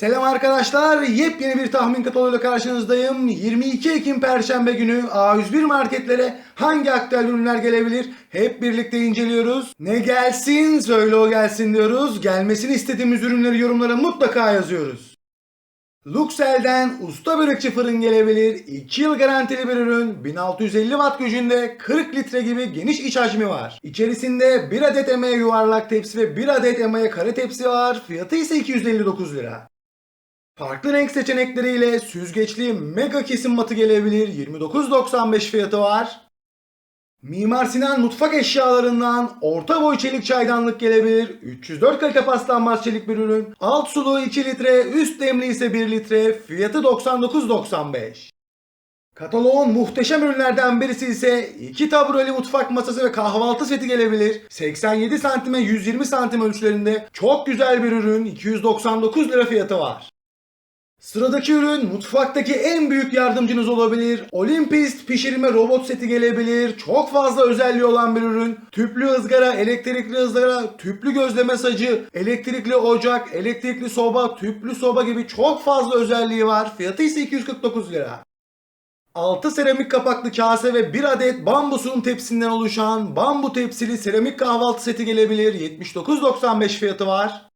Selam arkadaşlar. Yepyeni bir tahmin kataloğuyla karşınızdayım. 22 Ekim Perşembe günü A101 marketlere hangi aktüel ürünler gelebilir? Hep birlikte inceliyoruz. Ne gelsin söyle o gelsin diyoruz. Gelmesini istediğimiz ürünleri yorumlara mutlaka yazıyoruz. Luxel'den usta börekçi fırın gelebilir. 2 yıl garantili bir ürün. 1650 watt gücünde 40 litre gibi geniş iç hacmi var. İçerisinde 1 adet emeğe yuvarlak tepsi ve 1 adet emeğe kare tepsi var. Fiyatı ise 259 lira. Farklı renk seçenekleriyle süzgeçli mega kesim matı gelebilir. 29.95 fiyatı var. Mimar Sinan mutfak eşyalarından orta boy çelik çaydanlık gelebilir. 304 kalite paslanmaz çelik bir ürün. Alt sulu 2 litre, üst demli ise 1 litre. Fiyatı 99.95. Kataloğun muhteşem ürünlerden birisi ise iki tabureli mutfak masası ve kahvaltı seti gelebilir. 87 santime 120 santim ölçülerinde çok güzel bir ürün. 299 lira fiyatı var. Sıradaki ürün mutfaktaki en büyük yardımcınız olabilir. Olympist pişirme robot seti gelebilir. Çok fazla özelliği olan bir ürün. Tüplü ızgara, elektrikli ızgara, tüplü gözleme sacı, elektrikli ocak, elektrikli soba, tüplü soba gibi çok fazla özelliği var. Fiyatı ise 249 lira. 6 seramik kapaklı kase ve 1 adet bambu sunum tepsinden oluşan bambu tepsili seramik kahvaltı seti gelebilir. 79.95 fiyatı var.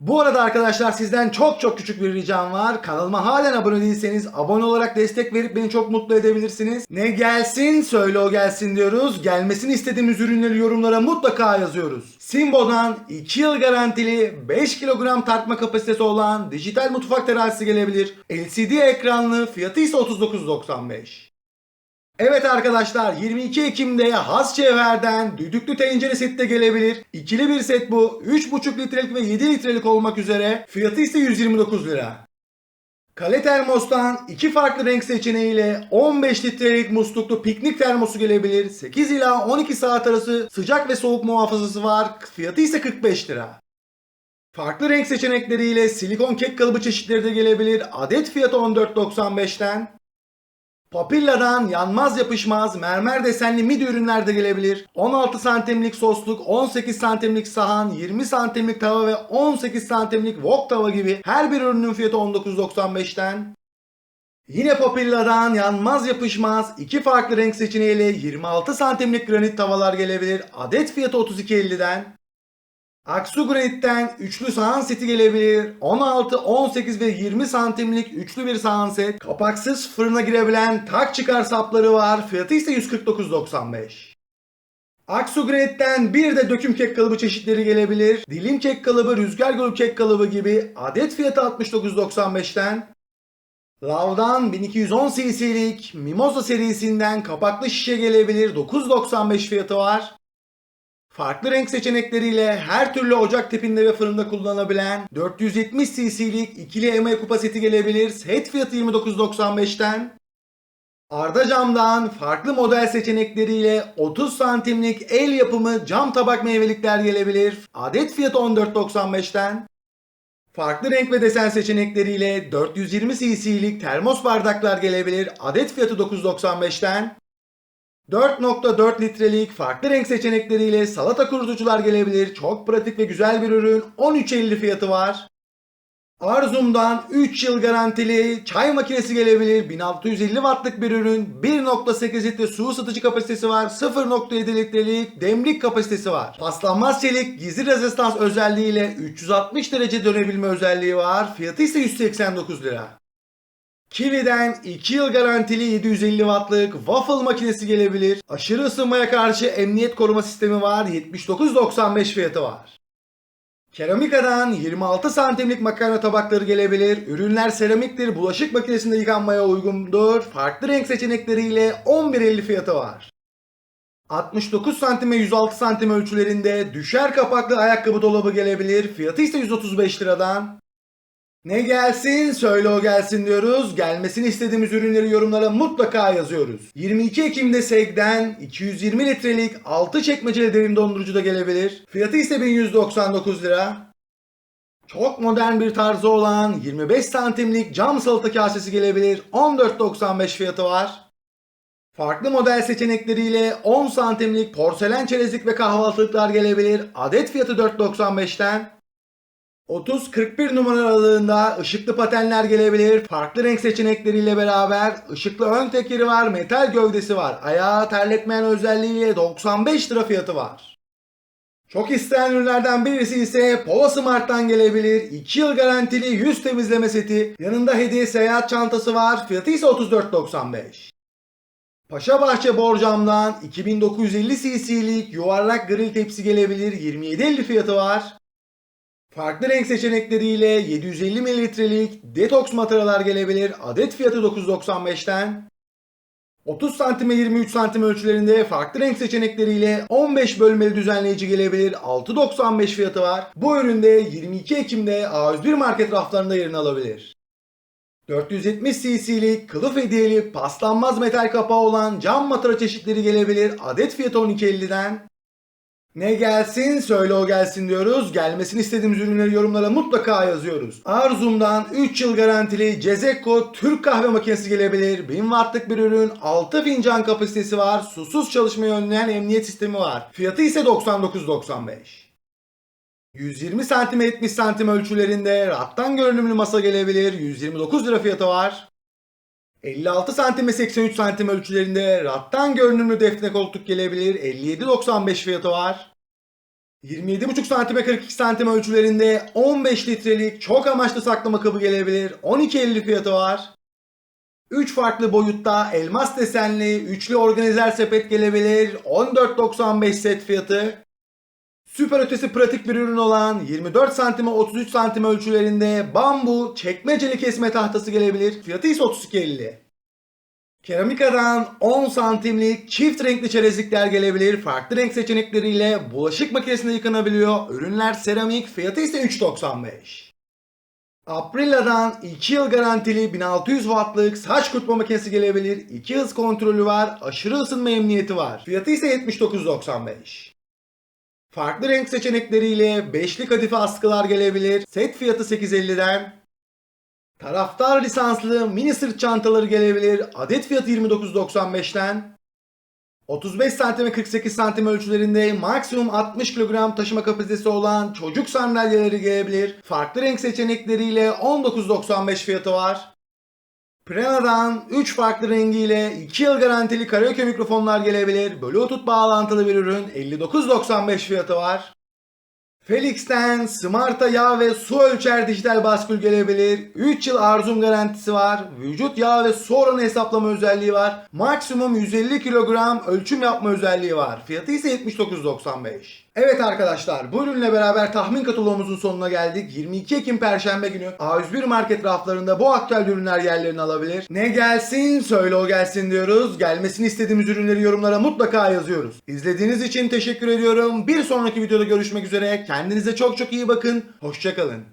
Bu arada arkadaşlar sizden çok çok küçük bir ricam var. Kanalıma halen abone değilseniz abone olarak destek verip beni çok mutlu edebilirsiniz. Ne gelsin söyle o gelsin diyoruz. Gelmesini istediğimiz ürünleri yorumlara mutlaka yazıyoruz. Simbo'dan 2 yıl garantili 5 kilogram tartma kapasitesi olan dijital mutfak terazisi gelebilir. LCD ekranlı fiyatı ise 39.95. Evet arkadaşlar 22 Ekim'de Has Cevher'den düdüklü tencere seti de gelebilir. İkili bir set bu. 3,5 litrelik ve 7 litrelik olmak üzere. Fiyatı ise 129 lira. Kale termostan iki farklı renk seçeneğiyle 15 litrelik musluklu piknik termosu gelebilir. 8 ila 12 saat arası sıcak ve soğuk muhafazası var. Fiyatı ise 45 lira. Farklı renk seçenekleriyle silikon kek kalıbı çeşitleri de gelebilir. Adet fiyatı 14.95'ten. Papilla'dan yanmaz yapışmaz mermer desenli midi ürünler de gelebilir. 16 santimlik sosluk, 18 santimlik sahan, 20 santimlik tava ve 18 santimlik wok tava gibi her bir ürünün fiyatı 19.95'ten. Yine Papilla'dan yanmaz yapışmaz iki farklı renk seçeneğiyle 26 santimlik granit tavalar gelebilir. Adet fiyatı 32.50'den. Aksu Granit'ten üçlü sahan seti gelebilir. 16, 18 ve 20 santimlik üçlü bir sahan set. Kapaksız fırına girebilen tak çıkar sapları var. Fiyatı ise 149.95. Aksu Granit'ten bir de döküm kek kalıbı çeşitleri gelebilir. Dilim kek kalıbı, rüzgar gülü kek kalıbı gibi adet fiyatı 69.95'ten. Lav'dan 1210 cc'lik Mimosa serisinden kapaklı şişe gelebilir. 9.95 fiyatı var. Farklı renk seçenekleriyle her türlü ocak tipinde ve fırında kullanabilen 470 cc'lik ikili emeği kupa seti gelebilir. Set fiyatı 29.95'ten. Arda camdan farklı model seçenekleriyle 30 santimlik el yapımı cam tabak meyvelikler gelebilir. Adet fiyatı 14.95'ten. Farklı renk ve desen seçenekleriyle 420 cc'lik termos bardaklar gelebilir. Adet fiyatı 9.95'ten. 4.4 litrelik farklı renk seçenekleriyle salata kurutucular gelebilir. Çok pratik ve güzel bir ürün. 13.50 fiyatı var. Arzum'dan 3 yıl garantili çay makinesi gelebilir. 1650 wattlık bir ürün. 1.8 litre su ısıtıcı kapasitesi var. 0.7 litrelik demlik kapasitesi var. Paslanmaz çelik gizli rezistans özelliğiyle 360 derece dönebilme özelliği var. Fiyatı ise 189 lira. Kiwi'den 2 yıl garantili 750 wattlık waffle makinesi gelebilir. Aşırı ısınmaya karşı emniyet koruma sistemi var. 79.95 fiyatı var. Keramika'dan 26 santimlik makarna tabakları gelebilir. Ürünler seramiktir. Bulaşık makinesinde yıkanmaya uygundur. Farklı renk seçenekleriyle 11.50 fiyatı var. 69 santime 106 santim ölçülerinde düşer kapaklı ayakkabı dolabı gelebilir. Fiyatı ise 135 liradan. Ne gelsin söyle o gelsin diyoruz. Gelmesini istediğimiz ürünleri yorumlara mutlaka yazıyoruz. 22 Ekim'de SEG'den 220 litrelik 6 çekmeceli derin dondurucu da gelebilir. Fiyatı ise 1199 lira. Çok modern bir tarzı olan 25 santimlik cam salata kasesi gelebilir. 14.95 fiyatı var. Farklı model seçenekleriyle 10 santimlik porselen çerezlik ve kahvaltılıklar gelebilir. Adet fiyatı 4.95'ten. 30-41 numara aralığında ışıklı patenler gelebilir. Farklı renk seçenekleriyle beraber ışıklı ön tekeri var, metal gövdesi var. Ayağı terletmeyen özelliğiyle 95 lira fiyatı var. Çok istenen ürünlerden birisi ise Polo Smart'tan gelebilir. 2 yıl garantili yüz temizleme seti. Yanında hediye seyahat çantası var. Fiyatı ise 34.95. Paşabahçe Borcam'dan 2950 cc'lik yuvarlak grill tepsi gelebilir. 27.50 fiyatı var. Farklı renk seçenekleriyle 750 mililitrelik detoks mataralar gelebilir. Adet fiyatı 9.95'ten. 30 santime 23 santim ölçülerinde farklı renk seçenekleriyle 15 bölmeli düzenleyici gelebilir. 6.95 fiyatı var. Bu üründe 22 Ekim'de A101 market raflarında yerini alabilir. 470 cc'lik kılıf hediyeli paslanmaz metal kapağı olan cam matara çeşitleri gelebilir. Adet fiyatı 12.50'den. Ne gelsin söyle o gelsin diyoruz. Gelmesini istediğimiz ürünleri yorumlara mutlaka yazıyoruz. Arzum'dan 3 yıl garantili Cezekko Türk kahve makinesi gelebilir. 1000 wattlık bir ürün, 6 fincan kapasitesi var, susuz çalışmayı önleyen emniyet sistemi var. Fiyatı ise 99.95. 120 santim 70 santim ölçülerinde rattan görünümlü masa gelebilir. 129 lira fiyatı var. 56 santim ve 83 santim ölçülerinde rattan görünümlü defne koltuk gelebilir. 57.95 fiyatı var. 27,5 santim ve 42 santim ölçülerinde 15 litrelik çok amaçlı saklama kabı gelebilir. 12.50 fiyatı var. 3 farklı boyutta elmas desenli üçlü organizer sepet gelebilir. 14.95 set fiyatı. Süper ötesi pratik bir ürün olan 24 santime 33 santim ölçülerinde bambu çekmeceli kesme tahtası gelebilir. Fiyatı ise 32.50. Keramikadan 10 santimlik çift renkli çerezlikler gelebilir. Farklı renk seçenekleriyle bulaşık makinesinde yıkanabiliyor. Ürünler seramik. Fiyatı ise 3.95. Aprilia'dan 2 yıl garantili 1600 wattlık saç kurutma makinesi gelebilir. 2 hız kontrolü var. Aşırı ısınma emniyeti var. Fiyatı ise 79.95. Farklı renk seçenekleriyle beşli kadife askılar gelebilir. Set fiyatı 8.50'den. Taraftar lisanslı mini sırt çantaları gelebilir. Adet fiyatı 29.95'ten. 35 santim ve 48 santim ölçülerinde maksimum 60 kilogram taşıma kapasitesi olan çocuk sandalyeleri gelebilir. Farklı renk seçenekleriyle 19.95 fiyatı var. Prena'dan 3 farklı rengiyle 2 yıl garantili karaoke mikrofonlar gelebilir. Bluetooth bağlantılı bir ürün 59.95 fiyatı var. Felix'ten Smart'a yağ ve su ölçer dijital baskül gelebilir. 3 yıl arzum garantisi var. Vücut yağ ve su oranı hesaplama özelliği var. Maksimum 150 kilogram ölçüm yapma özelliği var. Fiyatı ise 79.95. Evet arkadaşlar bu ürünle beraber tahmin kataloğumuzun sonuna geldik. 22 Ekim Perşembe günü A101 market raflarında bu aktüel ürünler yerlerini alabilir. Ne gelsin söyle o gelsin diyoruz. Gelmesini istediğimiz ürünleri yorumlara mutlaka yazıyoruz. İzlediğiniz için teşekkür ediyorum. Bir sonraki videoda görüşmek üzere. Kendinize çok çok iyi bakın. Hoşçakalın.